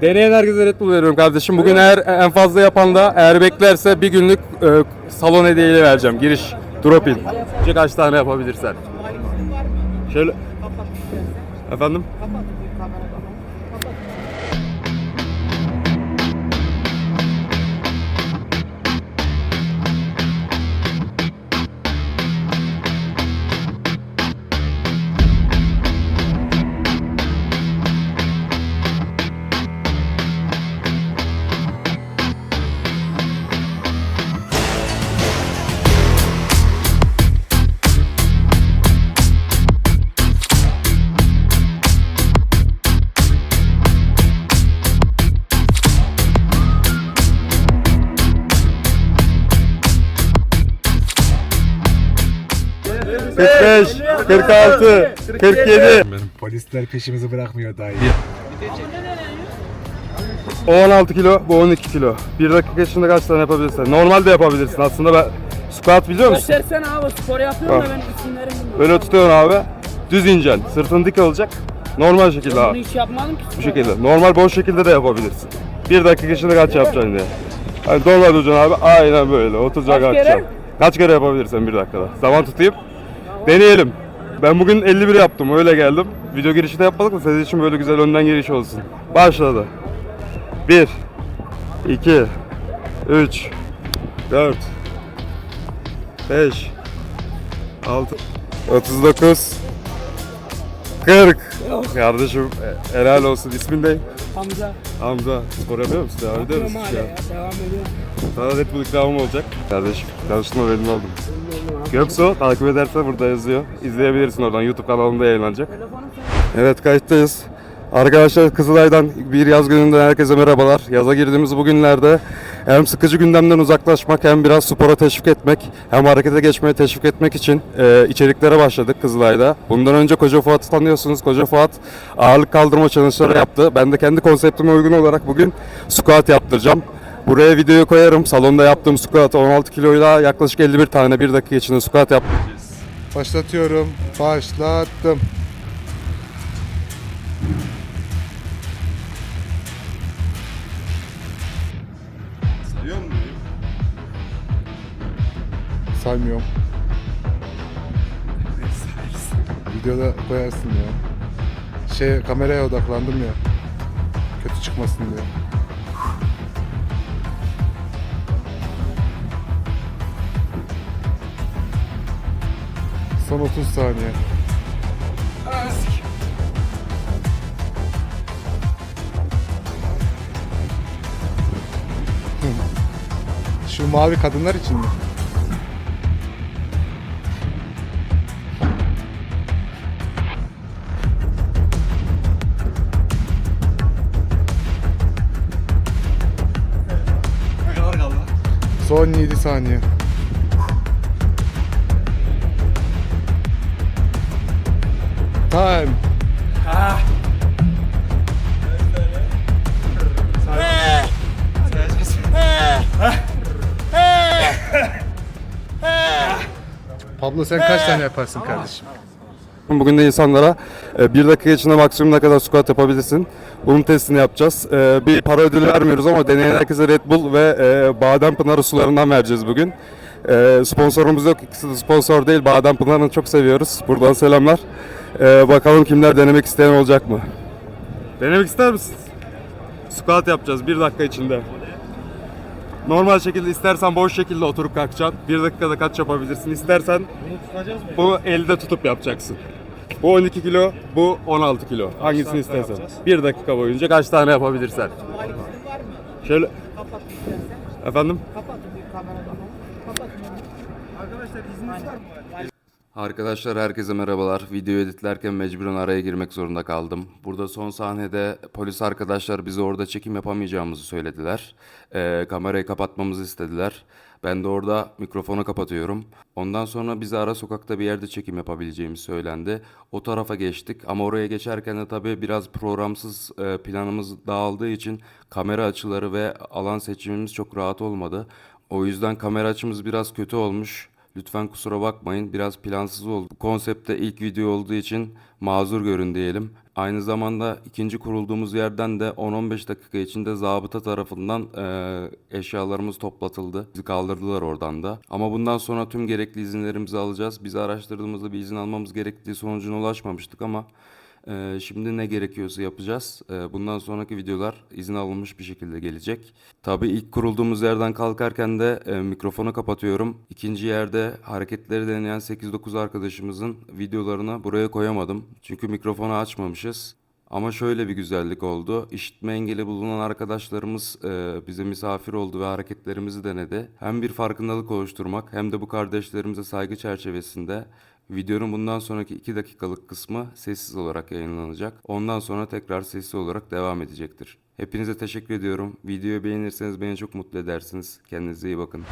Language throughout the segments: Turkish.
Deneyen herkese Red Bull veriyorum kardeşim. Bugün eğer en fazla yapan da eğer beklerse bir günlük e, salon hediyeyle vereceğim. Giriş, drop in. Kaç tane yapabilirsen. Şöyle... Efendim? 46, 47, Benim polisler peşimizi bırakmıyor dayı. o 16 kilo, bu 12 kilo. Bir dakika içinde kaç tane yapabilirsin? Normalde yapabilirsin aslında ben... Squat biliyor musun? Göstersene abi spor yapıyorum da ben isimlerimi bilmiyorum. Böyle tutuyorsun abi. Düz ineceksin. Sırtın dik olacak. Normal şekilde Bunu abi. hiç yapmadım ki. Bu şekilde. Normal boş şekilde de yapabilirsin. Bir dakika içinde kaç yapacaksın diye. Hani normal duracaksın abi. Aynen böyle. Oturacak Kaç kere? kalkacaksın. Kaç kere yapabilirsin bir dakikada. Zaman tutayım. Deneyelim. Ben bugün 51 yaptım. Öyle geldim. Video girişi de yapmadık da sizin için böyle güzel önden giriş olsun. Başladı. 1 2 3 4 5 6 39 40 Kardeşim e, helal olsun. İsmin ne? Hamza. Hamza. Spor yapıyor musun? Devam ediyor Yapıyorum musun? hala ya. Devam ediyorum. Sana Red Bull ikramım olacak. Kardeşim tanıştığıma memnun oldum. Göksu takip ederse burada yazıyor. İzleyebilirsin oradan YouTube kanalında yayınlanacak. Evet kayıttayız. Arkadaşlar Kızılay'dan bir yaz gününden herkese merhabalar. Yaza girdiğimiz bu günlerde hem sıkıcı gündemden uzaklaşmak hem biraz spora teşvik etmek hem harekete geçmeye teşvik etmek için e, içeriklere başladık Kızılay'da. Bundan önce Koca Fuat'ı tanıyorsunuz. Koca Fuat ağırlık kaldırma challenge'ları yaptı. Ben de kendi konseptime uygun olarak bugün squat yaptıracağım. Buraya videoyu koyarım. Salonda yaptığım squat 16 kiloyla yaklaşık 51 tane bir dakika içinde squat yaptım. Başlatıyorum. Başlattım. Saymıyorum. Videoda koyarsın ya. Şey kameraya odaklandım ya. Kötü çıkmasın diye. Son 30 saniye. Şu mavi kadınlar için mi? 7 saniye. Time. Pablo sen kaç tane yaparsın kardeşim? Bugün de insanlara e, bir dakika içinde maksimum ne kadar squat yapabilirsin. Bunun testini yapacağız. E, Bir para ödülü vermiyoruz ama deneyen herkese Red Bull ve e, Badem Pınarı sularından vereceğiz bugün. E, Sponsorumuz yok. İkisi de sponsor değil. Badem Pınarı'nı çok seviyoruz. Buradan selamlar. E, Bakalım kimler denemek isteyen olacak mı? Denemek ister misin? Squat yapacağız bir dakika içinde. Normal şekilde istersen boş şekilde oturup kalkacaksın. Bir dakikada kaç yapabilirsin. İstersen bunu elde tutup yapacaksın. Bu 12 kilo, bu 16 kilo. Hangisini istersen. Bir dakika boyunca kaç tane yapabilirsen. Şöyle... Efendim? Arkadaşlar herkese merhabalar. Video editlerken mecburen araya girmek zorunda kaldım. Burada son sahnede polis arkadaşlar bize orada çekim yapamayacağımızı söylediler. Ee, kamerayı kapatmamızı istediler. Ben de orada mikrofonu kapatıyorum. Ondan sonra bize ara sokakta bir yerde çekim yapabileceğimiz söylendi. O tarafa geçtik ama oraya geçerken de tabii biraz programsız e, planımız dağıldığı için kamera açıları ve alan seçimimiz çok rahat olmadı. O yüzden kamera açımız biraz kötü olmuş. Lütfen kusura bakmayın biraz plansız oldu. Konsepte ilk video olduğu için mazur görün diyelim. Aynı zamanda ikinci kurulduğumuz yerden de 10-15 dakika içinde zabıta tarafından eee, eşyalarımız toplatıldı. Bizi kaldırdılar oradan da. Ama bundan sonra tüm gerekli izinlerimizi alacağız. Biz araştırdığımızda bir izin almamız gerektiği sonucuna ulaşmamıştık ama eee, şimdi ne gerekiyorsa yapacağız. Eee, bundan sonraki videolar izin alınmış bir şekilde gelecek. Tabii ilk kurulduğumuz yerden kalkarken de eee, mikrofonu kapatıyorum. İkinci yerde hareketleri deneyen 8-9 arkadaşımızın videolarını buraya koyamadım. Çünkü mikrofonu açmamışız. Ama şöyle bir güzellik oldu. İşitme engeli bulunan arkadaşlarımız e, bize misafir oldu ve hareketlerimizi denedi. Hem bir farkındalık oluşturmak hem de bu kardeşlerimize saygı çerçevesinde videonun bundan sonraki 2 dakikalık kısmı sessiz olarak yayınlanacak. Ondan sonra tekrar sessiz olarak devam edecektir. Hepinize teşekkür ediyorum. Videoyu beğenirseniz beni çok mutlu edersiniz. Kendinize iyi bakın.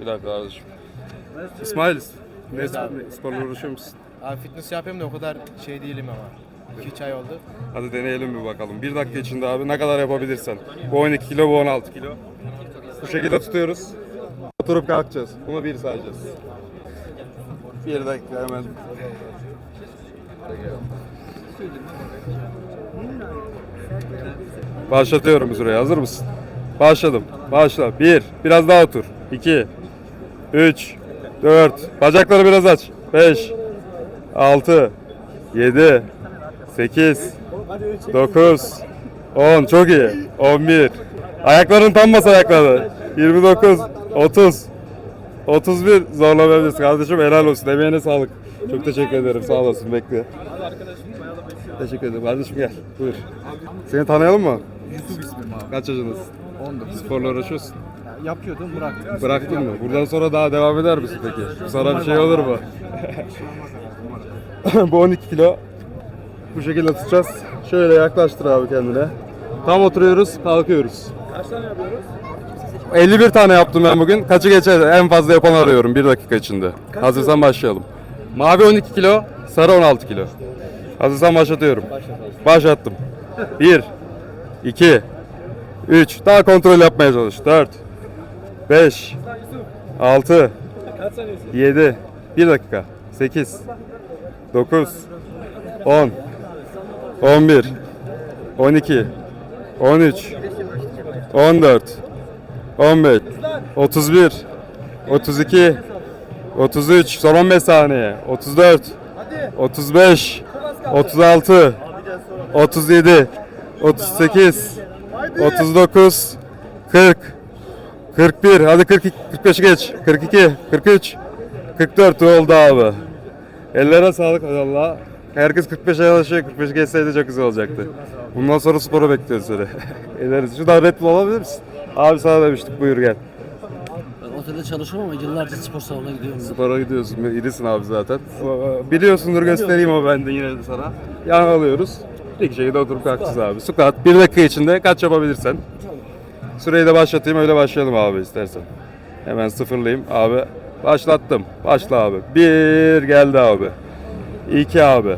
Bir dakika kardeşim. İsmail, ne sporla uğraşıyor musun? Abi fitness yapıyorum da o kadar şey değilim ama. 2-3 ay oldu. Hadi deneyelim bir bakalım. Bir dakika içinde abi ne kadar yapabilirsen. Bu 12 kilo, bu 16 kilo. Bu şekilde tutuyoruz. Oturup kalkacağız. Bunu bir sayacağız. Bir dakika hemen. Başlatıyorum süreyi. Hazır mısın? Başladım. Başla. Bir. Biraz daha otur. İki. Üç. Dört. Bacakları biraz aç. Beş. Altı. Yedi. 8 9 10 çok iyi. 11 Ayakların tam bas ayakları. 29 30 31 zorlamayabilirsin kardeşim helal olsun. Emeğine sağlık. Çok teşekkür ederim. Sağ olasın. Bekle. Teşekkür ederim. Kardeşim gel. Buyur. Seni tanıyalım mı? Yusuf ismim abi. Kaç yaşındasın? 19. Sporla uğraşıyorsun. Yapıyordum bıraktım. Bıraktın mı? Buradan sonra daha devam eder misin peki? Sana bir şey olur mu? Bu 12 kilo. Bu şekilde tutacağız. Şöyle yaklaştır abi kendine. Tam oturuyoruz, kalkıyoruz. Kaç tane yapıyoruz? 51 tane yaptım ben bugün. Kaçı geçer? En fazla yapan arıyorum bir dakika içinde. Hazırsan başlayalım. Mavi 12 kilo, sarı 16 kilo. Hazırsan başlatıyorum. Başlattım. 1 2 3 Daha kontrol yapmaya çalış. 4 5 6 7 1 dakika. 8 9 10 11 12 13 14 15 31 32 33 son 15 saniye. 34 35, 36, 37, 38, 39, 40, 41, hadi 42, 45'i geç, 42, 43, 44 oldu abi. Ellere sağlık Allah. Herkes 45'e yanaşıyor, 45 geçseydi çok güzel olacaktı. Bundan sonra spora bekliyoruz seni. Elleriz. Şuradan Red Bull alabilir misin? Abi sana demiştik, buyur gel. Ben otelde çalışıyorum ama yıllarca spor salonuna gidiyorum. Spora gidiyorsun, irisin abi zaten. Biliyorsundur göstereyim ama ben de yine de sana. Yan alıyoruz. İlk şekilde oturup kalkacağız abi. Squat bir dakika içinde kaç yapabilirsen. Süreyi de başlatayım öyle başlayalım abi istersen. Hemen sıfırlayayım abi. Başlattım. Başla abi. Bir geldi abi. İki abi.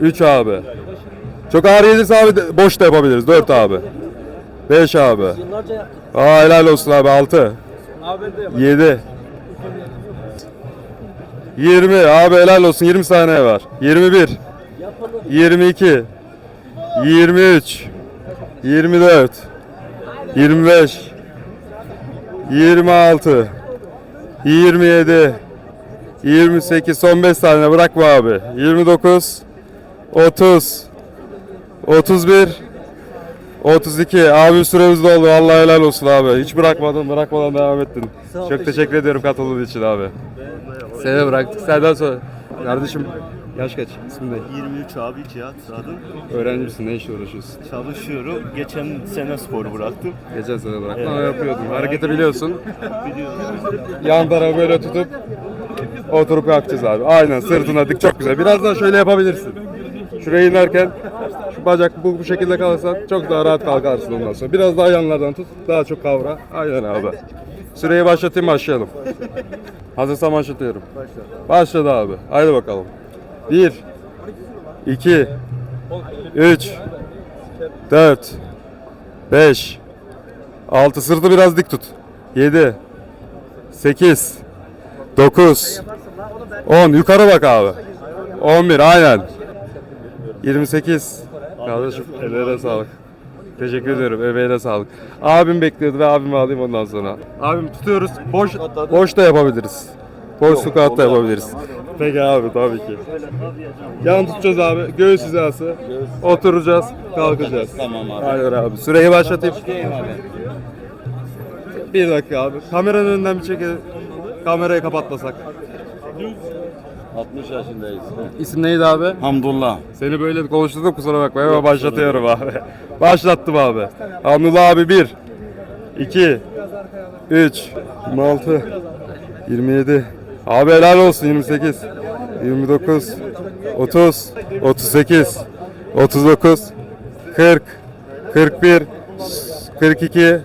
Üç abi. Çok ağır gelirse abi boş da yapabiliriz. Dört abi. Beş abi. Aa helal olsun abi. Altı. 7 20 abi helal olsun 20 saniye var. 21 22 23 24 25 26 27 28 son 5 saniye bırakma abi. 29 30 31 32 abi süremiz doldu. Allah helal olsun abi. Hiç bırakmadın, bırakmadan devam ettin. Çok teşekkür ediyorum katıldığın için abi. Seni bıraktık. Senden sonra. Kardeşim yaş kaç? İsmin ne? 23 abi Cihat adım. Öğrenci misin? Ne işle uğraşıyorsun? Çalışıyorum. Geçen sene sporu bıraktım. Geçen sene bıraktın ama yapıyordun. Hareketi biliyorsun. Yan tarafı böyle tutup oturup kalkacağız abi. Aynen sırtına dik çok güzel. Biraz daha şöyle yapabilirsin. Şuraya inerken şu bacak bu, bu şekilde kalırsan çok daha rahat kalkarsın ondan sonra. Biraz daha yanlardan tut. Daha çok kavra. Aynen abi. Süreyi başlatayım başlayalım. Hazırsan başlatıyorum. Başladı abi. Haydi bakalım. 1 2 3 4 5 6 sırtı biraz dik tut. 7 8 9 10 yukarı bak abi. 11 aynen. 28 Kardeşim ellerine sağlık. Teşekkür ediyorum. Emeğine sağlık. Abim bekliyordu ve abimi alayım ondan sonra. Abim tutuyoruz. Boş boş da yapabiliriz. Boş squat da yapabiliriz. Peki abi tabii ki. Yan tutacağız abi. Göğüs hizası. Oturacağız. Kalkacağız. Tamam abi. Aynen abi. Süreyi başlatayım. Bir dakika abi. Kameranın önünden bir çekelim. Kamerayı kapatmasak. 60 yaşındayız. İsim neydi abi? Hamdullah. Seni böyle konuşturdum kusura bakma ama başlatıyorum abi. Başlattım abi. Hamdullah abi 1 2 3 26 27 Abi helal olsun 28 29 30 38 39 40 41 42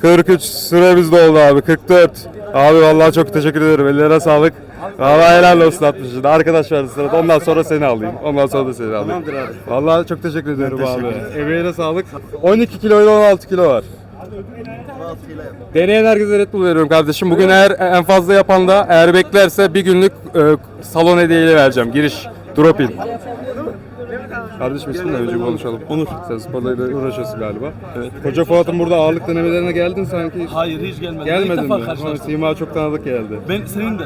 43 süremiz doldu abi 44 Abi vallahi çok teşekkür ederim ellerine sağlık Vallahi helal olsun 60 yaşında. Arkadaş vardı sırada. Ondan sonra seni alayım. Ondan sonra da seni alayım. Tamamdır abi. Vallahi çok teşekkür ediyorum abi. Emeğine sağlık. 12 kilo ile 16 kilo var. Deneyen herkese Red Bull veriyorum kardeşim. Bugün eğer en fazla yapan da eğer beklerse bir günlük e, salon hediyeyle vereceğim. Giriş. Drop in. Kardeşim isminle önce konuşalım. Onur. Sen sporla uğraşıyorsun galiba. Evet. Koca Fuat'ın burada ağırlık denemelerine geldin sanki. Hayır hiç gelmedim. Gelmedin İlk defa mi? karşılaştım. Sima çok tanıdık geldi. Ben senin de.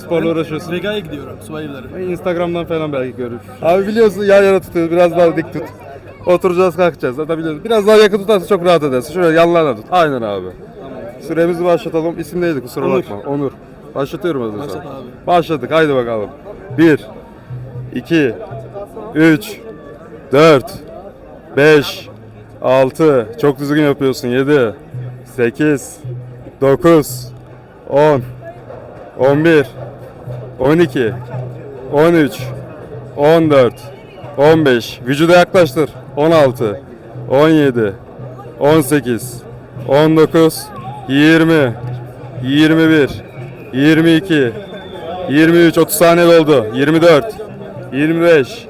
Sporla uğraşıyorsun. Vega'ya gidiyorum. Subayları. Instagram'dan falan belki görür. Abi biliyorsun yan yana tutuyoruz. Biraz daha dik tut. Oturacağız kalkacağız. Biliyorsun. Biraz daha yakın tutarsa çok rahat edersin. Şöyle yanlarına tut. Aynen abi. Süremizi başlatalım. İsim neydi kusura bakma. Onur. Başlatıyorum hazırsan. Başlat abi. Başladık. Haydi bakalım. 1 2 3 4 5 6 Çok düzgün yapıyorsun. 7 8 9 10 11 12 13 14 15 Vücuda yaklaştır. 16 17 18 19 20 21 22 23 30 saniye oldu. 24 25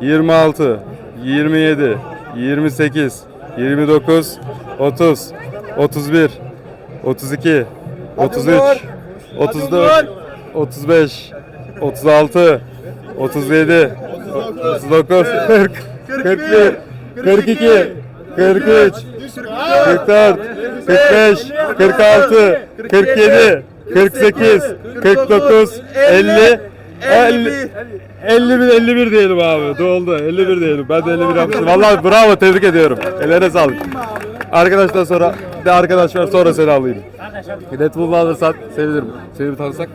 26 27 28 29 30 31 32 33 34 35 36 37 39 40 41 42 43 44 45 46 47 48 49 50 50 51 51 diyelim abi. Doldu. 51 diyelim. Ben de 51 yapmışım. Vallahi bravo tebrik ediyorum. Ellerine sağlık. Arkadaşlar sonra de arkadaşlar sonra seni alayım. Red Bull'u alırsan sevinirim. Seni bir tanısak.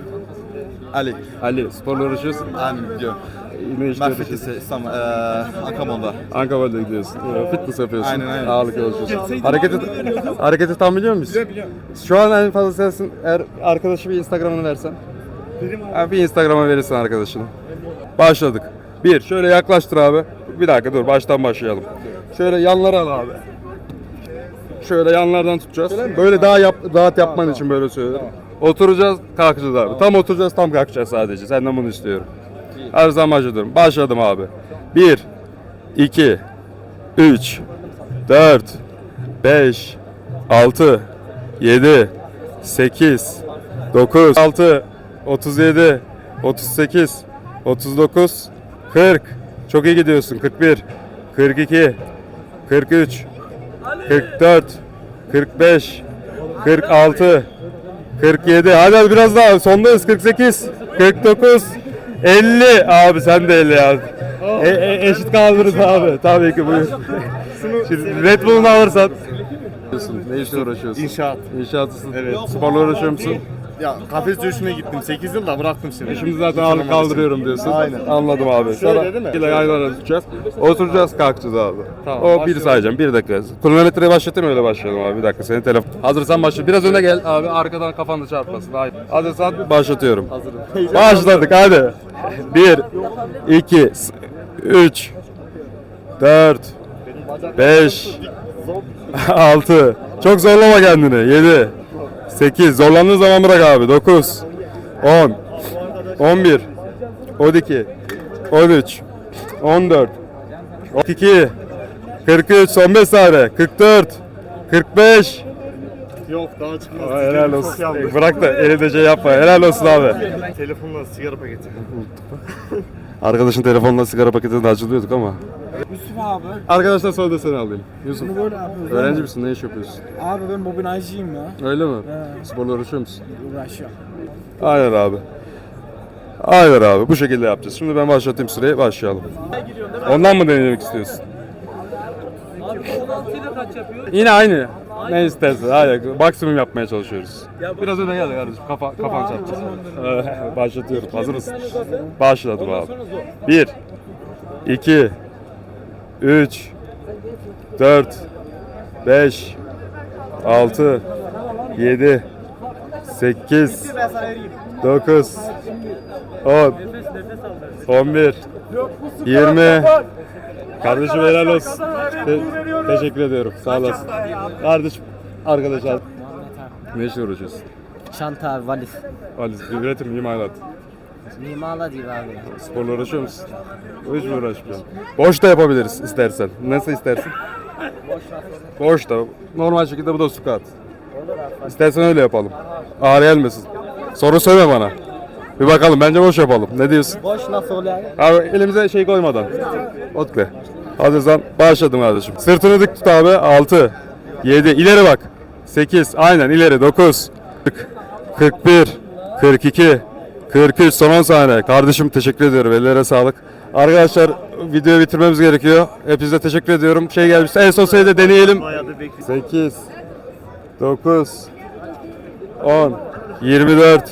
Ali, Ali sporla uğraşıyorsun. I'm diyor. Ne işte Ben uğraşıyorsun? fitness'e İstanbul, eee Ankamon'da. Ankara'da gidiyorsun. Ee, Fitness yapıyorsun. Aynen, aynen. Ağırlık çalışıyorsun. Hareketi, hareketi tam biliyor musun? Şu an en fazla sensin. Eğer arkadaşı bir Instagram'ını versen. Ha, bir Instagram'a verirsin arkadaşını. Başladık. Bir, şöyle yaklaştır abi. Bir dakika dur, baştan başlayalım. Şöyle yanlara al abi. Şöyle yanlardan tutacağız. Böyle daha yap, rahat yapman için böyle söylüyorum. Oturacağız, kalkacağız abi. Tam oturacağız, tam kalkacağız sadece. Senden bunu istiyorum. Her zaman başladım. Başladım abi. 1 2 3 4 5 6 7 8 9 6 37 38 39 40 Çok iyi gidiyorsun. 41 42 43 44 45 46 47 hadi hadi biraz daha sondayız 48 49 50 abi sen de 50 ya. E, e, eşit kaldırırız abi tabii ki buyur. Şimdi Red Bull'unu alırsan. Ne işle uğraşıyorsun? İnşaat. İnşaatçısın. Evet. Sporla uğraşıyor musun? Ya kafes dövüşüne gittim. 8 yıl da bıraktım şimdi. E şimdi zaten ağırlık kaldırıyorum diyorsun. Aynen. Anladım abi. Şöyle değil mi? ile aynı arada tutacağız. Oturacağız kalkacağız abi. Tamam, o bir başlıyorum. sayacağım. Bir dakika. Kronometreyi başlatayım öyle başlayalım abi. Bir dakika senin telefon. Hazırsan başla. Biraz öne gel abi. Arkadan kafanda çarpmasın. Hayır. Hazırsan başlatıyorum. Hazırım. Başladık hadi. 1 2 3 4 5 6 Çok zorlama kendini. 7 8 Zorlandığın zaman bırak abi. 9 10 11 12 13 14 32 43 son 5 saniye. 44 45 Yok daha çıkmaz. Aa, helal Çok olsun. Bırak da elinde şey yapma. Helal olsun abi. Telefonla sigara paketi. Arkadaşın telefonla sigara paketini açılıyorduk ama. Yusuf abi. Arkadaşlar sonra da seni alayım. Yusuf. Bunu böyle yapıyoruz. Öğrenci misin? Ne iş yapıyorsun? Abi ben bobinajcıyım ya. Öyle mi? Sporla uğraşıyor musun? Uğraşıyorum. Aynen abi. Aynen abi. Bu şekilde yapacağız. Şimdi ben başlatayım süreyi. Başlayalım. Ondan mı denemek istiyorsun? Yine aynı. Ne istersen. Hayır. Maksimum yapmaya çalışıyoruz. Biraz öne gel kardeşim. Kafa, kafan çarpacak. Başlatıyorum. Hazır mısın? Başladım abi. 1 2 3 4 5 6 7 8 9 10 11 20 Kardeşim helal olsun. Te- teşekkür ediyorum. Sağ olasın. Kardeşim, arkadaşlar. Ne işle uğraşıyorsun? Çanta abi valiz. Ali, üretim, imalat. Mimala değil abi. Sporla uğraşıyor musun? Hiç mi uğraşmıyorum? Boş da yapabiliriz istersen. Nasıl istersin? Boş da. Normal şekilde bu da squat. İstersen öyle yapalım. Ağır gelmesin. Soru söyle bana. Bir bakalım bence boş yapalım. Ne diyorsun? Boş nasıl oluyor abi? Abi elimize şey koymadan. Otkle. Hazırsan başladım kardeşim. Sırtını dik tut abi. 6, 7, ileri bak. 8, aynen ileri. 9, 40, 41, 42, 43, son 10 saniye. Kardeşim teşekkür ediyorum. Ellere sağlık. Arkadaşlar videoyu bitirmemiz gerekiyor. Hepinize teşekkür ediyorum. Şey gelmiş. En son sayıda deneyelim. Bayağı da bekliyorum. 8 9 10 24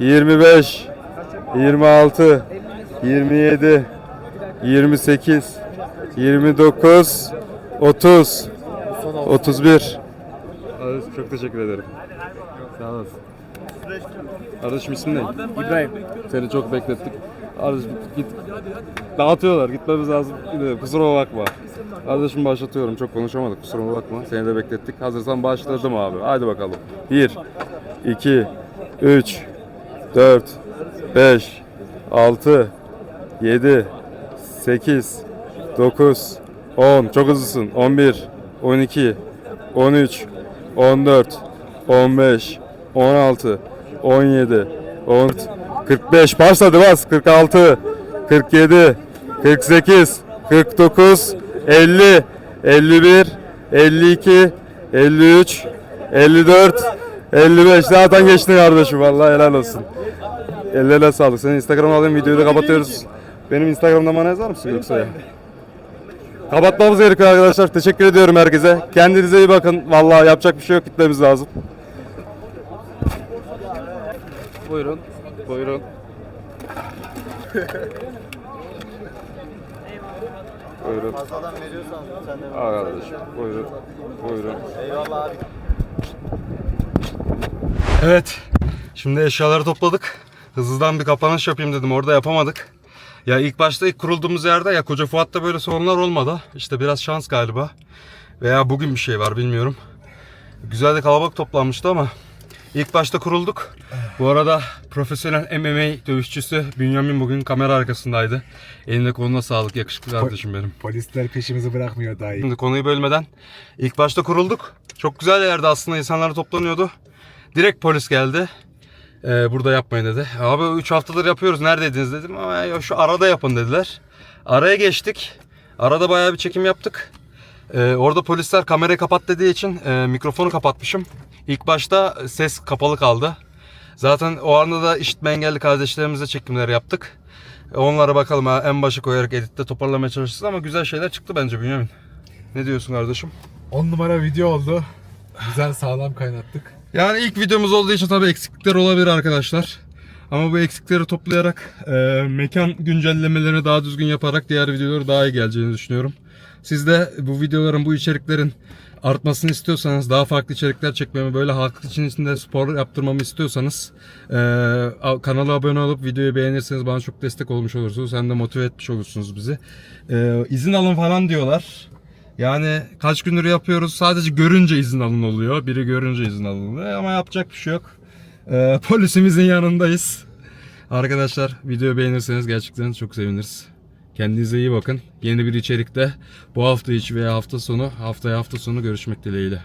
25 26 27 28 29 30 31 Çok teşekkür ederim. Sağ olasın. Kardeşim ismin ne? İbrahim. Seni çok beklettik. Kardeşim git. Dağıtıyorlar. Gitmemiz lazım. Kusuruma bakma. Kardeşim başlatıyorum. Çok konuşamadık. Kusuruma bakma. Seni de beklettik. Hazırsan başladım abi. Haydi bakalım. 1 2 3 4 5 6 7 8 9 10 Çok hızlısın. 11 12 13 14 15 16 17 14 45 başladı bas 46 47 48 49 50 51 52 53 54 55 zaten geçti kardeşim vallahi helal olsun. Ellerine sağlık. Senin Instagram'ı alayım videoyu da kapatıyoruz. Benim Instagram'da bana yazar mısın yoksa ya? Kapatmamız gerekiyor arkadaşlar. Teşekkür ediyorum herkese. Kendinize iyi bakın. Vallahi yapacak bir şey yok. Gitmemiz lazım. Buyurun. Buyurun. Buyurun. Fazladan veriyorsan sen de Al kardeşim. Buyurun. Buyurun. Eyvallah abi. Evet. Şimdi eşyaları topladık. Hızlıdan bir kapanış yapayım dedim. Orada yapamadık. Ya ilk başta ilk kurulduğumuz yerde ya Koca Fuat'ta böyle sorunlar olmadı. İşte biraz şans galiba. Veya bugün bir şey var bilmiyorum. Güzel de kalabalık toplanmıştı ama ilk başta kurulduk. Bu arada profesyonel MMA dövüşçüsü Bünyamin bugün kamera arkasındaydı. Eline koluna sağlık yakışıklı kardeşim benim. Polisler peşimizi bırakmıyor daha iyi. Şimdi konuyu bölmeden ilk başta kurulduk. Çok güzel yerde aslında insanlar toplanıyordu. Direkt polis geldi. Ee, burada yapmayın dedi. Abi 3 haftadır yapıyoruz neredeydiniz dedim ama ya şu arada yapın dediler. Araya geçtik. Arada bayağı bir çekim yaptık. Ee, orada polisler kamerayı kapat dediği için e, mikrofonu kapatmışım. İlk başta ses kapalı kaldı. Zaten o anda da işitme engelli kardeşlerimize çekimler yaptık. Onlara bakalım ha, en başa koyarak editte toparlamaya çalışacağız ama güzel şeyler çıktı bence Bünyamin. Ne diyorsun kardeşim? 10 numara video oldu. Güzel sağlam kaynattık. Yani ilk videomuz olduğu için tabii eksiklikler olabilir arkadaşlar. Ama bu eksikleri toplayarak e, mekan güncellemelerini daha düzgün yaparak diğer videoları daha iyi geleceğini düşünüyorum. Siz de bu videoların, bu içeriklerin artmasını istiyorsanız, daha farklı içerikler çekmemi, böyle halk için içinde spor yaptırmamı istiyorsanız e, kanala abone olup videoyu beğenirseniz bana çok destek olmuş olursunuz. Hem de motive etmiş olursunuz bizi. E, izin alın falan diyorlar. Yani kaç gündür yapıyoruz. Sadece görünce izin alın oluyor. Biri görünce izin alınıyor ama yapacak bir şey yok. Ee, polisimizin yanındayız. Arkadaşlar videoyu beğenirseniz gerçekten çok seviniriz. Kendinize iyi bakın. Yeni bir içerikte bu hafta içi veya hafta sonu haftaya hafta sonu görüşmek dileğiyle.